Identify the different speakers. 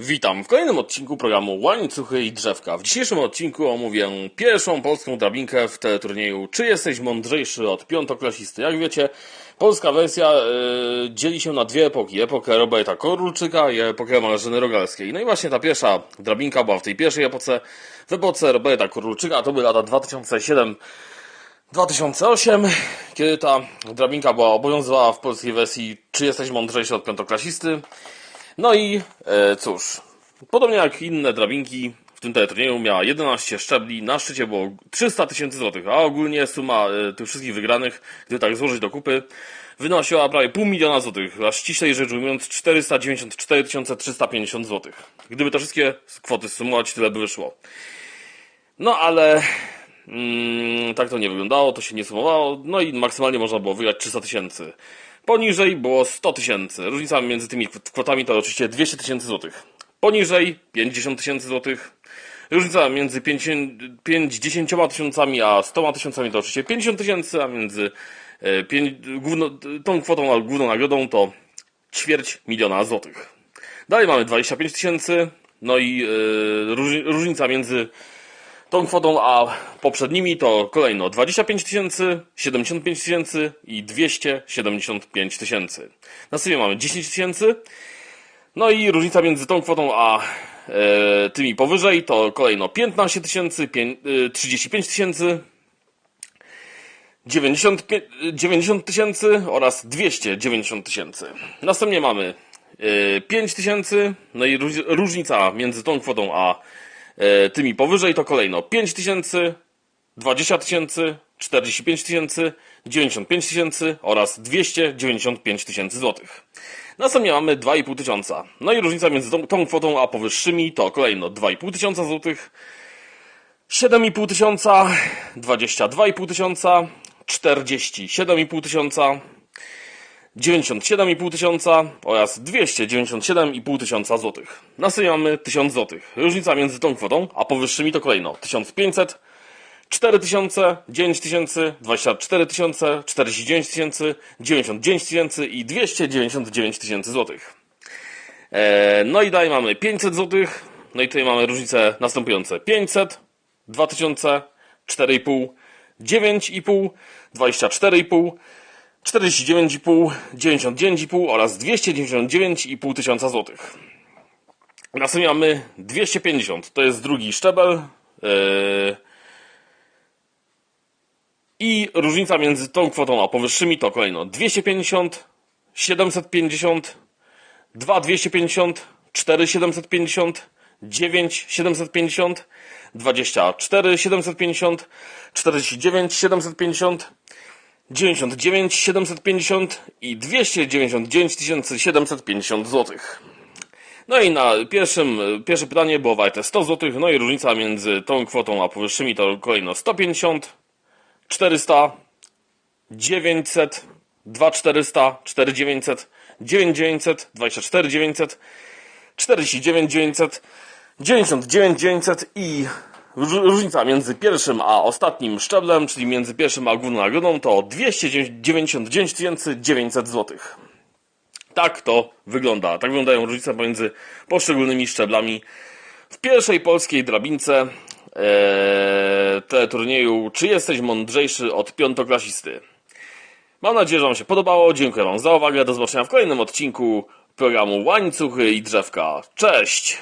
Speaker 1: Witam w kolejnym odcinku programu Łańcuchy i Drzewka. W dzisiejszym odcinku omówię pierwszą polską drabinkę w teleturnieju Czy jesteś mądrzejszy od piątoklasisty? Jak wiecie, polska wersja e, dzieli się na dwie epoki. Epokę Roberta Korulczyka i epokę Marzyny Rogalskiej. No i właśnie ta pierwsza drabinka była w tej pierwszej epoce. W epoce Roberta Korulczyka to były lata 2007 2008, kiedy ta drabinka była obowiązywała w polskiej wersji Czy jesteś mądrzejszy od piątoklasisty? No i e, cóż, podobnie jak inne drabinki w tym teleturnieju miała 11 szczebli, na szczycie było 300 tysięcy złotych, a ogólnie suma e, tych wszystkich wygranych, gdy tak złożyć do kupy, wynosiła prawie pół miliona złotych, a ściślej rzecz ujmując 494 350 złotych. Gdyby te wszystkie kwoty sumować, tyle by wyszło. No ale mm, tak to nie wyglądało, to się nie sumowało, no i maksymalnie można było wygrać 300 tysięcy. Poniżej było 100 tysięcy. Różnica między tymi kwotami to oczywiście 200 tysięcy złotych. Poniżej 50 tysięcy złotych. Różnica między 50 50 tysiącami a 100 tysiącami to oczywiście 50 tysięcy, a między e, pięć, główno, tą kwotą a główną nagrodą to ćwierć miliona złotych. Dalej mamy 25 tysięcy, no i e, róż, różnica między tą kwotą a poprzednimi to kolejno 25 tysięcy, 75 tysięcy i 275 tysięcy. Następnie mamy 10 tysięcy, no i różnica między tą kwotą a e, tymi powyżej to kolejno 15 tysięcy, pię- e, 35 tysięcy, 95 90 tysięcy oraz 290 tysięcy. Następnie mamy e, 5 tysięcy, no i róż- różnica między tą kwotą a e, tymi powyżej to kolejno 5 tysięcy, 20 tysięcy, 45 tysięcy, 95 tysięcy oraz 295 tysięcy złotych. Następnie mamy 2,5 tysiąca. No i różnica między tą, tą kwotą a powyższymi to kolejno 2,5 tysiąca złotych, 7,5 tysiąca, 22,5 tysiąca, 47,5 tysiąca, 97,5 tysiąca oraz 297,5 tysiąca złotych. Mamy 1000 złotych. Różnica między tą kwotą a powyższymi to kolejno 1500, 4000, 9000, 24 tysiące, 49 tysięcy, 99 tysięcy i 299 tysięcy złotych. Eee, no i dalej mamy 500 złotych. No i tutaj mamy różnice następujące. 500, 2000, 4,5, 9,5, 24,5, 49,5, 99,5 oraz 299,5 tysiąca złotych. Następnie mamy 250, to jest drugi szczebel. Eee, I różnica między tą kwotą a powyższymi to kolejno 250, 750, 2250, 4750, 9 750, 24 750, 49 750, 99 750 i 299 750 złotych. No i na pierwszym, pierwsze pytanie było warte 100 zł, no i różnica między tą kwotą a powyższymi to kolejno 150, 400, 900, 2400, 4900, 9900, 24 900, 49 900, 99 900 i różnica między pierwszym a ostatnim szczeblem, czyli między pierwszym a główną nagrodą to 299 900 zł. Tak to wygląda. Tak wyglądają różnice pomiędzy poszczególnymi szczeblami w pierwszej polskiej drabince ee, teleturnieju Czy jesteś mądrzejszy od piątoklasisty? Mam nadzieję, że Wam się podobało. Dziękuję Wam za uwagę. Do zobaczenia w kolejnym odcinku programu Łańcuchy i Drzewka. Cześć!